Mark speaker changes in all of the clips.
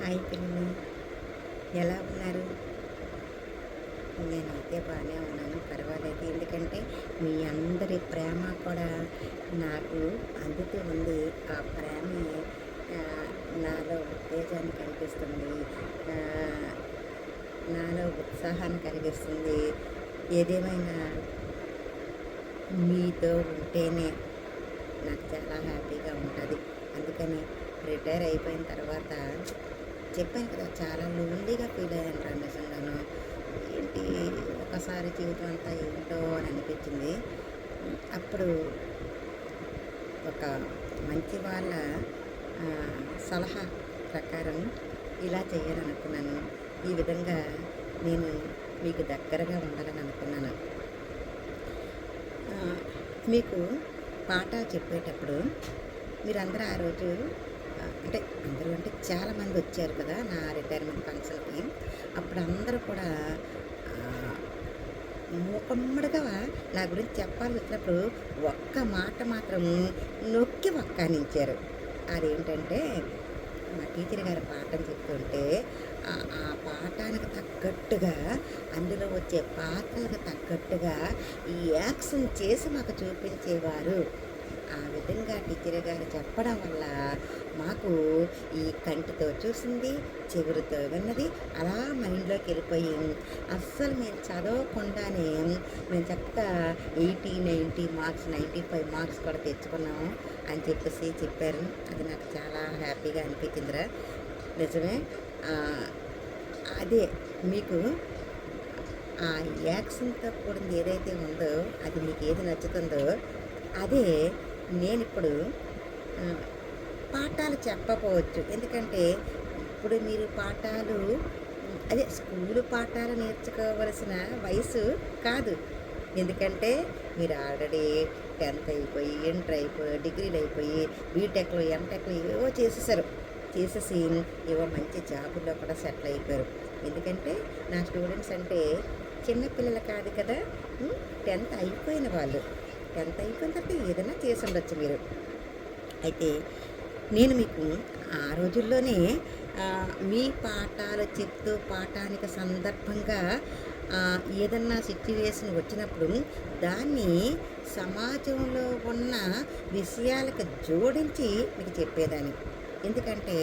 Speaker 1: Hi పిల్లలు ఎలా ఉన్నారు? నేనైతే బాగానే ఉన్నాను పర్వాలేదు. ఎందుకంటే మీ అందరి ప్రేమ కూడా నాకు అందుతూ ఉంది. ఆ ప్రేమ నాలో ఉత్తేజాన్ని కలిగిస్తుంది. నాలో ఉత్సాహాన్ని కలిగిస్తుంది. ఏదేమైనా మీతో ఉంటేనే నాకు చాలా హ్యాపీగా ఉంటుంది. అందుకని రిటైర్ అయిపోయిన తర్వాత చెప్పాను కదా చాలా లోన్లీగా ఫీల్ అయ్యాను రా నిజంగాను. ఏంటి ఒకసారి జీవితం అంతా ఏంటో అని అనిపించింది. అప్పుడు ఒక మంచి వాళ్ళ సలహా ప్రకారం ఇలా చేయాలనుకున్నాను ఈ విధంగా నేను మీకు దగ్గరగా ఉండాలని అనుకున్నాను. మీకు పాట చెప్పేటప్పుడు మీరందరూ ఆ రోజు అంటే అందరూ అంటే చాలామంది వచ్చారు కదా నా రిటైర్మెంట్ ఫంక్షన్కి అప్పుడు అందరూ కూడా మూకమ్మడిగా నా గురించి చెప్పాలి వచ్చినప్పుడు ఒక్క మాట మాత్రం నొక్కి వక్కానించారు. అదేంటంటే మా టీచర్ గారు పాఠం చెప్తుంటే ఆ- ఆ పాఠానికి తగ్గట్టుగా అందులో వచ్చే పాత్రలకు తగ్గట్టుగా ఈ యాక్షన్ చేసి మాకు చూపించేవారు. ఆ విధంగా టీచర్ గారు చెప్పడం వల్ల మాకు ఈ కంటితో చూసింది చెవులతో విన్నది అలా మైండ్లోకి వెళ్ళిపోయి. అస్సలు మేము చదవకుండానే మేము చక్కగా eighty ninety marks ninety five marks కూడా తెచ్చుకున్నాము అని చెప్పేసి చెప్పారు. అది నాకు చాలా హ్యాపీగా అనిపించిందిరా. నిజమే అదే మీకు ఆ యాక్షన్తో కూడింది ఏదైతే ఉందో అది మీకు ఏది నచ్చుతుందో అదే నేను ఇప్పుడు పాఠాలు చెప్పకపోవచ్చు. ఎందుకంటే ఇప్పుడు మీరు పాఠాలు అదే స్కూలు పాఠాలు నేర్చుకోవలసిన వయసు కాదు. ఎందుకంటే మీరు ఆల్రెడీ టెన్త్ అయిపోయి ఇంటర్ అయిపోయి డిగ్రీలు అయిపోయి బీటెక్లు ఎంటెక్లు ఏవో చేసేసారు. చేసేసి ఏవో మంచి జాబుల్లో కూడా సెటిల్ అయిపోయారు. ఎందుకంటే నా స్టూడెంట్స్ అంటే చిన్నపిల్లలు కాదు కదా. టెన్త్ అయిపోయిన వాళ్ళు. టెన్త్ అయిపోయిన తర్వాత ఏదైనా చేసి ఉండొచ్చు మీరు. అయితే నేను మీకు ఆ రోజుల్లోనే మీ పాఠాలు చెప్తూ పాఠానికి సందర్భంగా ఏదన్నా సిచ్యువేషన్ వచ్చినప్పుడు దాన్ని సమాజంలో ఉన్న విషయాలకు జోడించి మీకు చెప్పేదాన్ని. ఎందుకంటే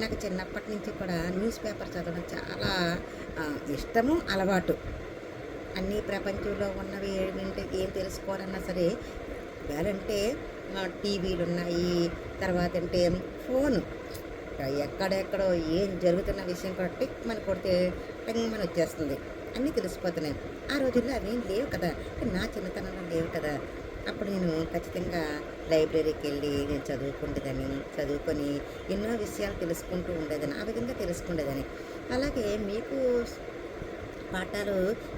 Speaker 1: నాకు చిన్నప్పటి నుంచి కూడా న్యూస్ పేపర్ చదవడం చాలా ఇష్టము అలవాటు. అన్ని ప్రపంచంలో ఉన్నవి ఏంటంటే ఏం తెలుసుకోవాలన్నా సరే వేలంటే టీవీలు ఉన్నాయి తర్వాత అంటే ఫోను. ఎక్కడెక్కడో ఏం జరుగుతున్న విషయం కూడా టిక్ మన కొడితే టింగ్ మన వచ్చేస్తుంది. అన్నీ తెలిసిపోతున్నాయి. ఆ రోజుల్లో అవేం లేవు కదా. నా చిన్నతనంలో లేవు కదా. అప్పుడు నేను ఖచ్చితంగా లైబ్రరీకి వెళ్ళి నేను చదువుకుంటుందని చదువుకొని ఎన్నో విషయాలు తెలుసుకుంటూ ఉండేదని ఆ విధంగా తెలుసుకుండేదని అలాగే మీకు పాఠాలు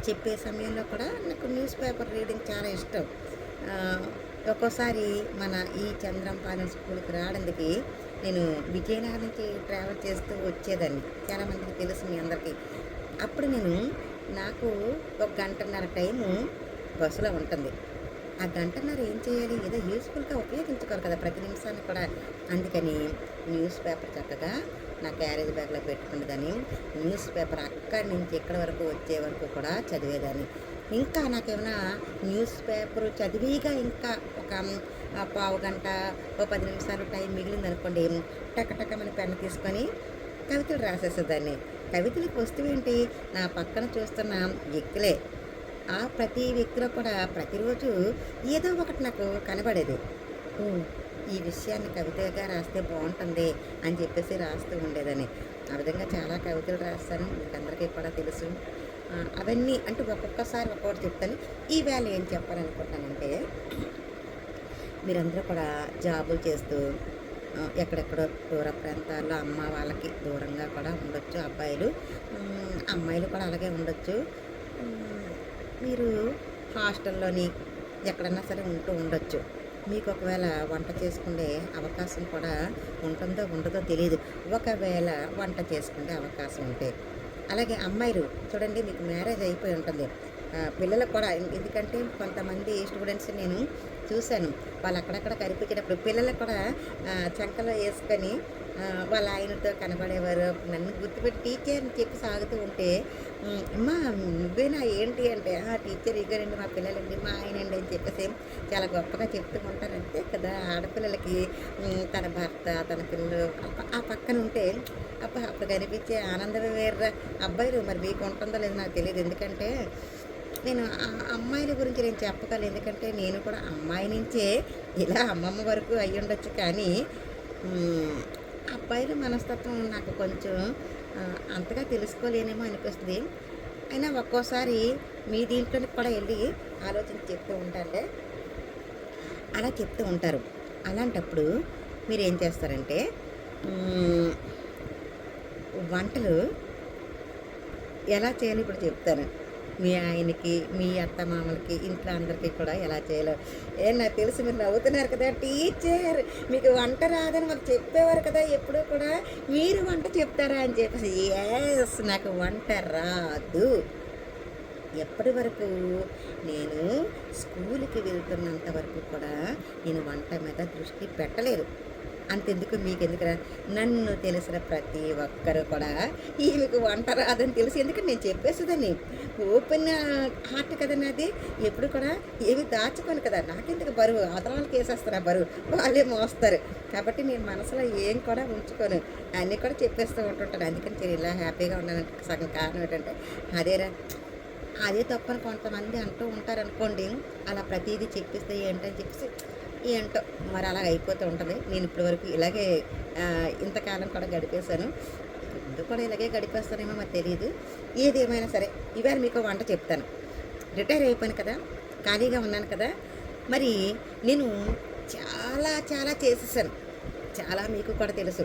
Speaker 1: చెప్పే సమయంలో కూడా నాకు న్యూస్ పేపర్ రీడింగ్ చాలా ఇష్టం. ఒక్కోసారి మన ఈ చంద్రంపాలెం స్కూల్కి రావడానికి నేను విజయనగరం నుంచి ట్రావెల్ చేస్తూ వచ్చేదాన్ని. చాలామందికి తెలుసు మీ అందరికీ. అప్పుడు నేను నాకు ఒక గంటన్నర టైము బస్సులో ఉంటుంది. ఆ గంటన్నర ఏం చేయాలి? ఏదో యూస్ఫుల్గా ఉపయోగించుకోరు కదా ప్రతి నిమిషాన్ని కూడా. అందుకని న్యూస్ పేపర్ చక్కగా నా క్యారేజ్ బ్యాగ్లో పెట్టుకునేదని న్యూస్ పేపర్ అక్కడి నుంచి ఇక్కడ వరకు వచ్చే వరకు కూడా చదివేదాన్ని. ఇంకా నాకేమైనా న్యూస్ పేపర్ చదివిగా ఇంకా ఒక పావు గంట ఓ పది నిమిషాలు టైం మిగిలింది అనుకోండి టకటకమని పెన్ను తీసుకొని కవితలు రాసేసేదాన్ని. కవితలకు వస్తువు ఏంటి? నా పక్కన చూస్తున్న వ్యక్తులే. ఆ ప్రతి వ్యక్తిలో కూడా ప్రతిరోజు ఏదో ఒకటి నాకు కనబడేది. ఈ విషయాన్ని కవితగా రాస్తే బాగుంటుంది అని చెప్పేసి రాస్తూ ఉండేదని ఆ విధంగా చాలా కవితలు రాస్తాను మీకు అందరికీ కూడా తెలుసు. అవన్నీ అంటే ఒక్కొక్కసారి ఒక్కొక్కటి చెప్తాను. ఈ ఏం చెప్పాలనుకుంటానంటే మీరందరూ కూడా జాబులు చేస్తూ ఎక్కడెక్కడో దూర ప్రాంతాల్లో అమ్మ వాళ్ళకి దూరంగా కూడా ఉండొచ్చు అబ్బాయిలు అమ్మాయిలు కూడా అలాగే ఉండొచ్చు. మీరు హాస్టల్లోని ఎక్కడన్నా సరే ఉంటూ ఉండొచ్చు. మీకు ఒకవేళ వంట చేసుకునే అవకాశం కూడా ఉంటుందో ఉండదో తెలియదు ఒకవేళ వంట చేసుకునే అవకాశం ఉంటే. అలాగే అమ్మాయిలు చూడండి మీకు మ్యారేజ్ అయిపోయి ఉంటుంది. పిల్లలకు కూడా ఎందుకంటే కొంతమంది స్టూడెంట్స్ నేను చూశాను. వాళ్ళు అక్కడక్కడ కనిపించేటప్పుడు పిల్లలు కూడా ఆ, చంకలో వేసుకొని వాళ్ళ ఆయనతో కనబడేవారు. నన్ను గుర్తుపెట్టి టీచర్ అని చెప్పి సాగుతూ ఉంటే అమ్మా నువ్వేనా ఏంటి? అంటే "ఆ, టీచర్ ఇగోనండి మా పిల్లలండి మా ఆయనండి అని చెప్పేసి చాలా గొప్పగా చెప్తూ ఉంటారు. కదా. ఆడపిల్లలకి తన భర్త తన పిల్లలు ఆ పక్కన ఉంటే అబ్బా అప్పుడు కనిపించే ఆనందమే వేర్రా. అబ్బాయిలు మరి మీకు ఉంటుందో లేదో నాకు తెలియదు. ఎందుకంటే నేను అమ్మాయిల గురించి నేను చెప్పగలను. ఎందుకంటే నేను కూడా అమ్మాయి నుంచే ఇలా అమ్మమ్మ వరకు అయ్యి ఉండొచ్చు కానీ అబ్బాయిల మనస్తత్వం నాకు కొంచెం అంతగా తెలుసుకోలేనేమో అనిపిస్తుంది. అయినా ఒక్కోసారి మీ దీంట్లోకి కూడా వెళ్ళి ఆలోచన చెప్తూ ఉంటానులే అలా చెప్తూ ఉంటారు. అలాంటప్పుడు మీరు ఏం చేస్తారంటే వంటలు ఎలా చేయాలి ఇప్పుడు చెప్తాను. మీ ఆయనకి మీ అత్తమామలకి ఇంట్లో అందరికీ కూడా ఎలా చేయాలో. ఏ నాకు తెలుసు మీరు నవ్వుతున్నారు కదా టీచర్ మీకు వంట రాదని మాకు చెప్పేవారు కదా ఎప్పుడూ కూడా మీరు వంట చెప్తారా అని చెప్పేసి. ఎస్ నాకు వంట రాదు. ఎప్పటి వరకు? నేను స్కూల్కి వెళ్తున్నంత వరకు కూడా నేను వంట మీద దృష్టి పెట్టలేదు. అంతెందుకు మీకు ఎందుకు నన్ను తెలిసిన ప్రతి ఒక్కరు కూడా ఈమెకు వంట రాదని తెలిసి ఎందుకంటే నేను చెప్పేసేదాన్ని ఓపెన్ హార్ట్ కదా నాది. ఎప్పుడు కూడా ఏమి దాచుకోను కదా. నాకెందుకు బరువు? అవతల వాళ్ళకి బరువు. వాళ్ళే మోస్తారు. కాబట్టి నేను మనసులో ఏం కూడా ఉంచుకోను. అన్నీ కూడా చెప్పేస్తూ ఉంటుంటాను. అందుకని నేను ఇలా హ్యాపీగా ఉన్నానంటే సగం కారణం ఏంటంటే అదేరా అదే తప్పని కొంతమంది అంటూ ఉంటారు అనుకోండి అలా ప్రతిదీ చెప్పిస్తే ఏంటని చెప్పేసి ఏంటో మరి అలా అయిపోతూ ఉంటుంది. నేను ఇప్పటి వరకు ఇలాగే ఇంతకాలం కూడా గడిపేశాను. ముందు కూడా ఇలాగే గడిపేస్తానేమో మరి తెలియదు ఏది ఏమైనా సరే ఇవాళ మీకు వంట చెప్తాను. రిటైర్ అయిపోయాను కదా ఖాళీగా ఉన్నాను కదా మరి నేను చాలా చాలా చేసేసాను. చాలా మీకు కూడా తెలుసు.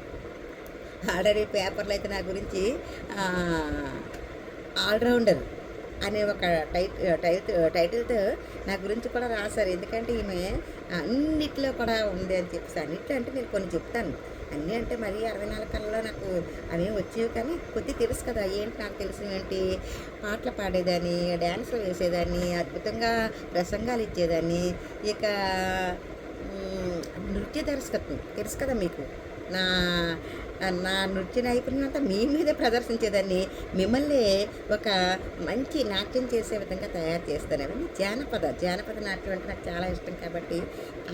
Speaker 1: ఆల్రెడీ పేపర్లు అయితే నా గురించి ఆల్రౌండర్. అనే ఒక టైట్ టైట్ టైటిల్తో నా గురించి కూడా రాశారు. ఎందుకంటే ఈమె అన్నిట్లో కూడా ఉంది అని చెప్పేసి అన్నిట్లో అంటే నేను కొన్ని చెప్తాను. అన్నీ అంటే మరీ అరవై నాలుగు కళ్ళలో నాకు అవి వచ్చేవి కానీ కొద్ది తెలుసు కదా ఏంటి నాకు తెలిసిన ఏంటి? పాటలు పాడేదాన్ని డ్యాన్సులు వేసేదాన్ని అద్భుతంగా ప్రసంగాలు ఇచ్చేదాన్ని ఇక నృత్య దర్శకత్వం తెలుసు కదా మీకు? నా నా నృత్య నైపుణ్యం అంతా మీ మీదే ప్రదర్శించేదాన్ని. మిమ్మల్ని ఒక మంచి నాట్యం చేసే విధంగా తయారు చేస్తాను అవన్నీ జానపద జానపద నాట్యం అంటే నాకు చాలా ఇష్టం కాబట్టి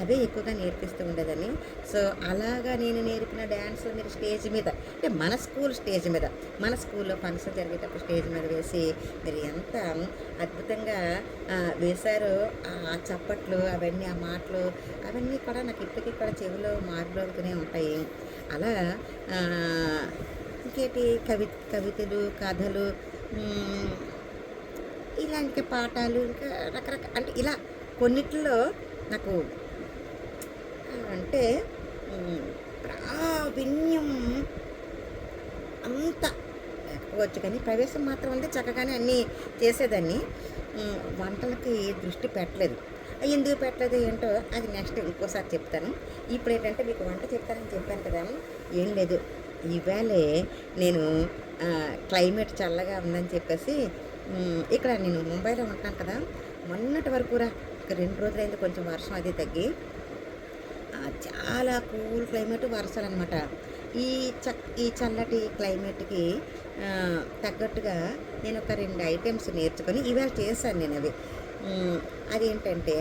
Speaker 1: అవే ఎక్కువగా నేర్పిస్తూ ఉండేదాన్ని. సో అలాగా నేను నేర్పిన డ్యాన్స్లు మీరు స్టేజ్ మీద అంటే మన స్కూల్ స్టేజ్ మీద మన స్కూల్లో ఫంక్షన్ జరిగేటప్పుడు స్టేజ్ మీద వేసి మీరు ఎంత అద్భుతంగా వేశారో ఆ చప్పట్లు అవన్నీ ఆ మాటలు అవన్నీ కూడా నాకు ఇప్పటికీ కూడా చెవిలో మారులోగుతూనే ఉంటాయి. అలా ఇంకేంటి? కవి కవితలు కథలు ఇలాంటి పాఠాలు ఇంకా రకరకాల అంటే ఇలా కొన్నిట్లో నాకు అంటే ప్రావీణ్యం అంత లేకపోవచ్చు. కానీ ప్రవేశం మాత్రం అంటే చక్కగానే అన్నీ చేసేదాన్ని. వంటలకి దృష్టి పెట్టలేదు. ఎందుకు పెట్టలేదు ఏంటో అది నెక్స్ట్ ఇంకోసారి చెప్తాను. ఇప్పుడు ఏంటంటే మీకు వంట చెప్తానని చెప్పాను కదా ఏం లేదు. ఇవాళే నేను క్లైమేట్ చల్లగా ఉందని చెప్పేసి ఇక్కడ నేను ముంబైలో ఉంటున్నాను కదా మొన్నటి వరకు రా రెండు రోజులైంది కొంచెం వర్షం అది తగ్గి చాలా కూల్ క్లైమేట్ వర్షాలు అనమాట ఈ చ ఈ చల్లటి క్లైమేట్కి తగ్గట్టుగా నేను ఒక రెండు ఐటమ్స్ నేర్చుకొని ఇవాళ చేశాను నేను అవి. అదేంటంటే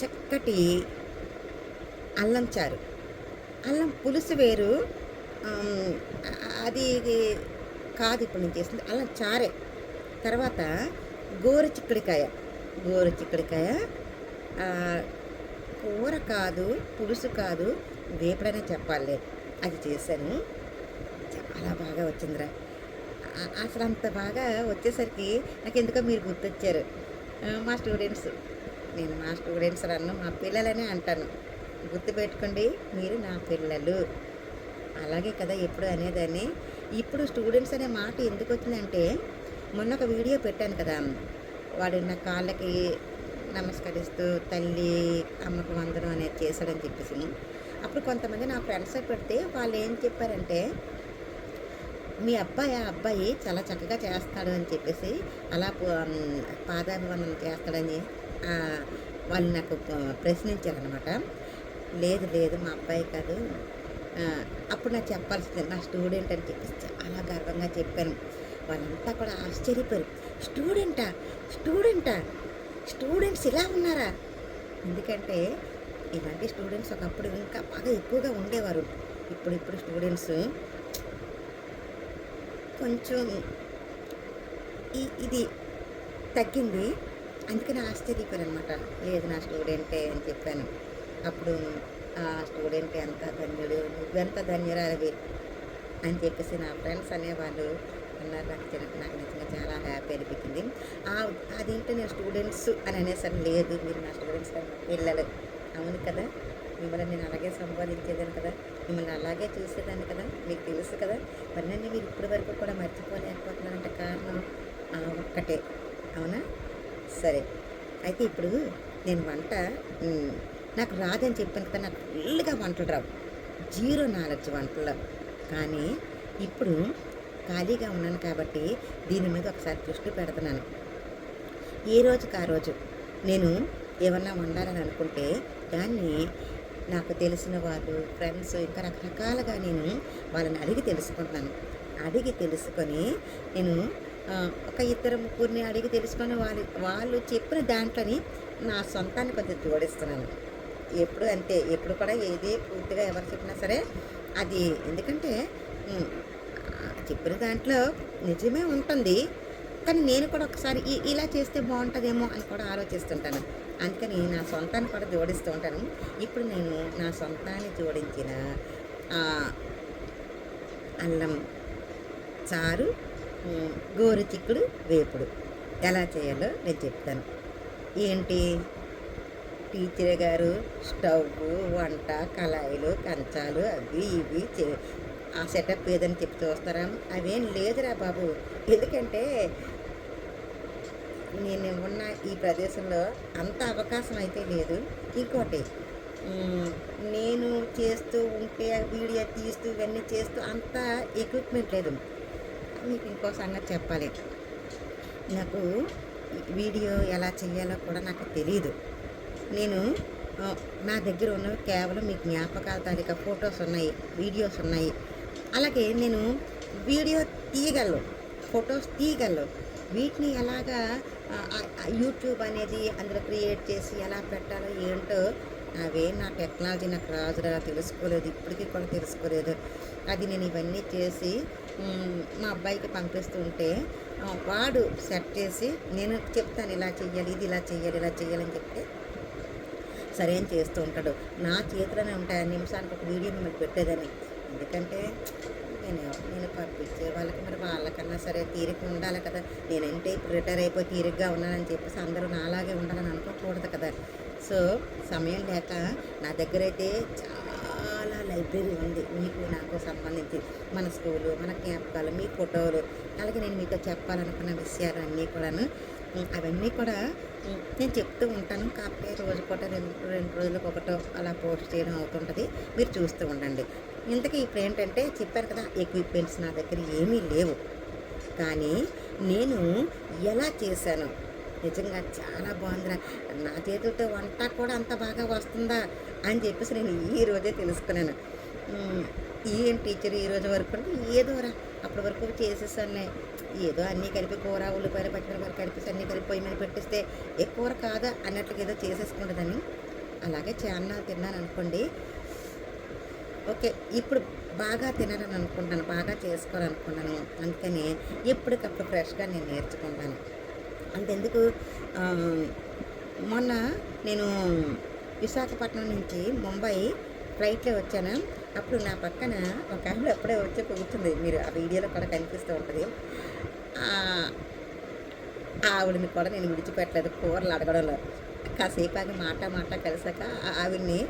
Speaker 1: చక్కటి అల్లం చారు. అల్లం పులుసు వేరు. అది ఇది కాదు ఇప్పుడు నేను చేసింది. అల్లం చారే. తర్వాత గోరు చిక్కుడికాయ. గోరు చిక్కుడికాయ కూర కాదు పులుసు కాదు వేపుడనే చెప్పాలి. అది చేశాను. చాలా బాగా వచ్చిందిరా. అసలు అంత బాగా వచ్చేసరికి నాకు ఎందుకో మీరు గుర్తొచ్చారు. మా స్టూడెంట్స్. నేను మా స్టూడెంట్స్ అన్ను మా పిల్లలనే అంటాను. గుర్తుపెట్టుకోండి మీరు నా పిల్లలు. అలాగే కదా ఎప్పుడు అనేదాన్ని. ఇప్పుడు స్టూడెంట్స్ అనే మాట ఎందుకు వచ్చిందంటే మొన్న ఒక వీడియో పెట్టాను కదా. వాడు నా కాళ్ళకి నమస్కరిస్తూ తల్లి అమ్మకు వందనం అనేది చేశాడని చెప్పేసి. అప్పుడు కొంతమంది నా ఫ్రెండ్స్ పెడితే వాళ్ళు ఏం చెప్పారంటే మీ అబ్బాయి ఆ అబ్బాయి చాలా చక్కగా చేస్తాడు అని చెప్పేసి అలా పాదాభివందనం చేస్తాడని వాళ్ళు నాకు ప్రశ్నించారు ప్రశ్నించారనమాట లేదు లేదు మా అబ్బాయి కాదు. అప్పుడు నాకు చెప్పాల్సింది నా స్టూడెంట్ అని చెప్పేసి చాలా గర్వంగా చెప్పాను. వాళ్ళంతా కూడా ఆశ్చర్యపోయారు. స్టూడెంటా? స్టూడెంటా? స్టూడెంట్స్ ఇలా ఉన్నారా? ఎందుకంటే ఇలాంటి స్టూడెంట్స్ ఒకప్పుడు ఇంకా బాగా ఎక్కువగా ఉండేవారు. ఇప్పుడు ఇప్పుడు స్టూడెంట్స్ కొంచెం ఈ ఇది తగ్గింది. అందుకని ఆశ్చర్యపోయాను అనమాట లేదు నా స్టూడెంటే అని చెప్పాను. అప్పుడు ఆ స్టూడెంట్ ఎంత ధన్యుడు నువ్వెంత ధన్యురాలివి అని చెప్పేసి నా ఫ్రెండ్స్ అనేవాళ్ళు అన్నారు. నాకు చిన్న- నాకు నిజంగా చాలా హ్యాపీ అనిపించింది. అదేంటి నేను స్టూడెంట్స్ అని అనేసరి లేదు. మీరు నా స్టూడెంట్స్ పిల్లలు. అవును కదా? మిమ్మల్ని నేను అలాగే సంపాదించేదాన్ని కదా? మిమ్మల్ని అలాగే చూసేదాన్ని కదా? మీకు తెలుసు కదా? మరి నన్ను మీరు ఇప్పటి వరకు కూడా మర్చిపోలేకపోతున్నారంటే కారణం ఒక్కటే. అవునా? సరే. అయితే ఇప్పుడు నేను వంట నాకు రాదని చెప్పాను కదా నాకు ఫుల్గా వంటలు రావు. జీరో నాలెడ్జ్ వంటల్లో కానీ ఇప్పుడు ఖాళీగా ఉన్నాను కాబట్టి దీని మీద ఒకసారి దృష్టి పెడుతున్నాను. ఏ రోజుకి ఆ రోజు నేను ఏమన్నా వండాలని అనుకుంటే దాన్ని నాకు తెలిసిన వాళ్ళు ఫ్రెండ్స్ ఇంకా రకరకాలుగా నేను వాళ్ళని అడిగి తెలుసుకుంటున్నాను అడిగి తెలుసుకొని నేను ఒక ఇద్దరు ముగ్గురిని అడిగి తెలుసుకొని వాళ్ళు వాళ్ళు చెప్పిన దాంట్లోని నా సొంతాన్ని కొంచెం జోడిస్తున్నాను. ఎప్పుడు అంతే ఎప్పుడు కూడా ఏది పూర్తిగా ఎవరు చెప్పినా సరే అది ఎందుకంటే చెప్పిన దాంట్లో నిజమే ఉంటుంది. కానీ నేను కూడా ఒకసారి ఇలా చేస్తే బాగుంటుందేమో అని కూడా ఆలోచిస్తుంటాను. అందుకని నా సొంతాన్ని కూడా జోడిస్తూ ఉంటాను. ఇప్పుడు నేను నా సొంతాన్ని జోడించిన అల్లం చారు గోరు చిక్కుడు వేపుడు. ఎలా చేయాలో నేను చెప్తాను. ఏంటి? టీచర్ గారు స్టవ్ వంట కళాయిలు కంచాలు అవి ఇవి చే- ఆ సెటప్ ఏదని చెప్తూ చూస్తారా? అవేం లేదురా బాబు. ఎందుకంటే నేను ఉన్న ఈ ప్రదేశంలో అంత అవకాశం అయితే లేదు. ఇంకోటి నేను చేస్తూ ఉంటే వీడియో తీస్తూ ఇవన్నీ చేస్తూ అంత ఎక్విప్మెంట్ లేదు. మీకు ఇంకో సంగతి చెప్పాలి. నాకు వీడియో ఎలా చేయాలో కూడా నాకు తెలియదు నేను నా దగ్గర ఉన్నవి కేవలం మీ జ్ఞాపకాల తాలూకా ఫొటోస్ ఉన్నాయి వీడియోస్ ఉన్నాయి. అలాగే నేను వీడియో తీయగలను ఫొటోస్ తీయగలను. వీటిని ఎలాగా యూట్యూబ్ అనేది అందులో క్రియేట్ చేసి ఎలా పెట్టాలో ఏంటో అవే నా టెక్నాలజీ నాకు రాజురా తెలుసుకోలేదు. ఇప్పటికీ కూడా తెలుసుకోలేదు. అది నేను ఇవన్నీ చేసి మా అబ్బాయికి పంపిస్తుంటే వాడు సెట్ చేసి నేను చెప్తాను ఇలా చెయ్యాలి ఇది ఇలా చెయ్యాలి ఇలా చెయ్యాలని చెప్తే సరే అని చేస్తూ ఉంటాడు. నా చేతిలోనే ఉంటాయి ఆ నిమిషానికి ఒక వీడియో మిమ్మల్ని పెట్టేదని. ఎందుకంటే నేను నేను పంపించే వాళ్ళకి మరి వాళ్ళకన్నా సరే తీరిక ఉండాలి కదా. నేనంటే ఇప్పుడు రిటైర్ అయిపోయి తీరిగ్గా ఉన్నానని చెప్పేసి అందరూ నాలాగే ఉండాలని అనుకోకూడదు కదా. సో సమయం లేక నా దగ్గర అయితే చాలా లైబ్రరీ ఉంది. మీకు నాకు సంబంధించి మన స్కూలు మన జ్ఞాపకాలు మీ ఫోటోలు. అలాగే నేను మీతో చెప్పాలనుకున్న విషయాలు అన్నీ కూడాను. అవన్నీ కూడా నేను చెప్తూ ఉంటాను. కాకపోతే రోజు పూట రెండు రెండు రోజులకు ఒకటో అలా పోస్ట్ చేయడం అవుతుంటుంది. మీరు చూస్తూ ఉండండి. ఇంతకీ ఇప్పుడు ఏంటంటే చెప్పాను కదా ఎక్విప్మెంట్స్ నా దగ్గర ఏమీ లేవు. కానీ నేను ఎలా చేశాను? నిజంగా చాలా బాగుందిరా. నా చేతులతో వంట కూడా అంత బాగా వస్తుందా అని చెప్పేసి నేను ఈ రోజే తెలుసుకున్నాను. ఏం టీచర్ ఈ రోజు వరకు అంటే ఏదోరా అప్పటి వరకు చేసేసానులే. ఏదో అన్నీ కలిపి కూర ఉల్లిపాయలు పచ్చిమిరపాయలు కలిపేసి అన్నీ కలిపి పొయ్యి మీద పెట్టిస్తే ఏ కూర కాదా అన్నట్లుగా ఏదో చేసేసుకుంటుందని అలాగే చాలా తిన్నాను అనుకోండి. ఓకే ఇప్పుడు బాగా తినాలని అనుకుంటాను బాగా చేసుకోవాలనుకున్నాను అందుకని ఎప్పటికప్పుడు ఫ్రెష్గా నేను నేర్చుకుంటాను. అంతెందుకు మొన్న నేను విశాఖపట్నం నుంచి ముంబై ఫ్లైట్లో వచ్చాను. అప్పుడు నా పక్కన ఒక ఆవిడ అప్పుడే వచ్చి కూర్చుంది. మీరు ఆ వీడియోలో కూడా కనిపిస్తూ ఉంటుంది. ఆవిడని కూడా నేను విడిచిపెట్టలేదు కూరలు అడగడంలో. కాసేపు ఆగి మాట మాట కలిసాక ఆ- ఆవిడ్ని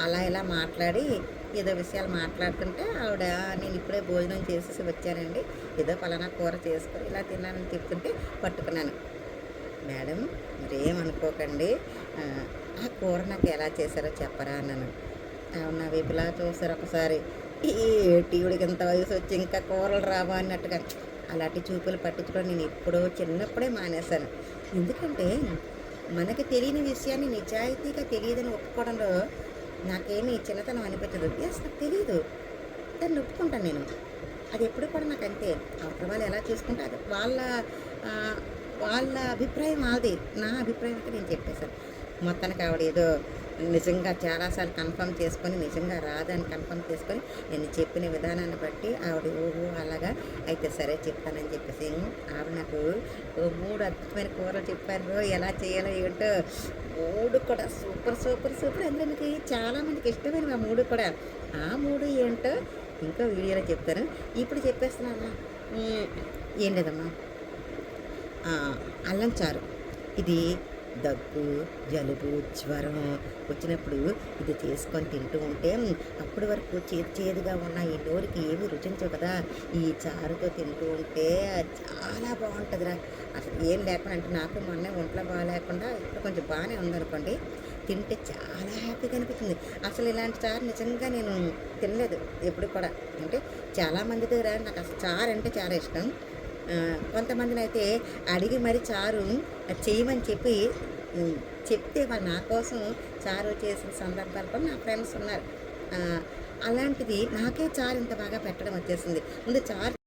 Speaker 1: అలా ఇలా మాట్లాడి ఏదో విషయాలు మాట్లాడుతుంటే ఆవిడ నేను ఇప్పుడే భోజనం చేసేసి వచ్చానండి. ఏదో పలానా కూర చేసుకుని ఇలా తిన్నానని చెప్తుంటే పట్టుకున్నాను. మేడం మరేమనుకోకండి ఆ, ఆ కూర నాకు ఎలా చేశారో చెప్పరా అన్నాను. ఆవిడ నా వైపులా చూసారు ఒకసారి. టీవుడికి ఇంత వయసు వచ్చి ఇంకా కూరలు రావా అన్నట్టుగా. అలాంటి చూపులు పట్టించుకోవడం నేను ఎప్పుడో చిన్నప్పుడే మానేశాను. ఎందుకంటే మనకి తెలియని విషయాన్ని నిజాయితీగా తెలియదని ఒప్పుకోవడంలో నాకేమీ చిన్నతనం అనిపించదు. ఎస్ నాకు తెలియదు దాన్ని ఒప్పుకుంటాను నేను. అది ఎప్పుడు కూడా నాకు అంతే. అవతల వాళ్ళు ఎలా చూసుకుంటే అది వాళ్ళ వాళ్ళ అభిప్రాయం వాళ్ళది. నా అభిప్రాయం అయితే నేను చెప్పేశాను. మొత్తానికి ఆవిడ ఏదో నిజంగా చాలాసార్లు కన్ఫర్మ్ చేసుకొని నిజంగా రాదని కన్ఫర్మ్ చేసుకొని నేను చెప్పిన విధానాన్ని బట్టి ఆవిడ ఓహో అలాగా అయితే సరే చెప్తానని చెప్పేసి ఆవిడ నాకు ఓ మూడు అద్భుతమైన కూరలు చెప్పారు. ఎలా చేయాలో ఏంటో మూడు కూడా సూపర్ సూపర్ సూపర్. అందులో మీకు చాలామందికి ఇష్టమైన ఆ మూడు కూడా. ఆ మూడు ఏంటో ఇంకా వీడియోలో చెప్తాను. ఇప్పుడు చెప్పేస్తున్నా ఏం లేదమ్మా. అల్లం చారు. ఇది దగ్గు జలుబు జ్వరం వచ్చినప్పుడు ఇది చేసుకొని తింటూ ఉంటే అప్పటి వరకు చేదు చేదుగా ఉన్న ఈ నోరుకి ఏమి రుచించవు కదా. ఈ చారుతో తింటూ ఉంటే చాలా బాగుంటుందిరా. అసలు ఏం లేకుండా అంటే నాకు మొన్న ఒంట్లో బాగాలేకుండా ఇప్పుడు కొంచెం బాగానే ఉందనుకోండి తింటే చాలా హ్యాపీగా అనిపించింది అసలు ఇలాంటి చారు నిజంగా నేను తినలేదు ఎప్పుడు కూడా. అంటే చాలామంది దగ్గర నాకు అసలు చారు అంటే చాలా ఇష్టం. కొంతమందిని అయితే అడిగి మరి చారు చేయమని చెప్పి చెప్తే వాళ్ళు నా కోసం చారు చేసిన సందర్భాలు కూడా నా ఫ్రెండ్స్ ఉన్నారు. అలాంటిది నాకే చారు ఇంత బాగా పెట్టడం వచ్చేసింది. ముందు చారు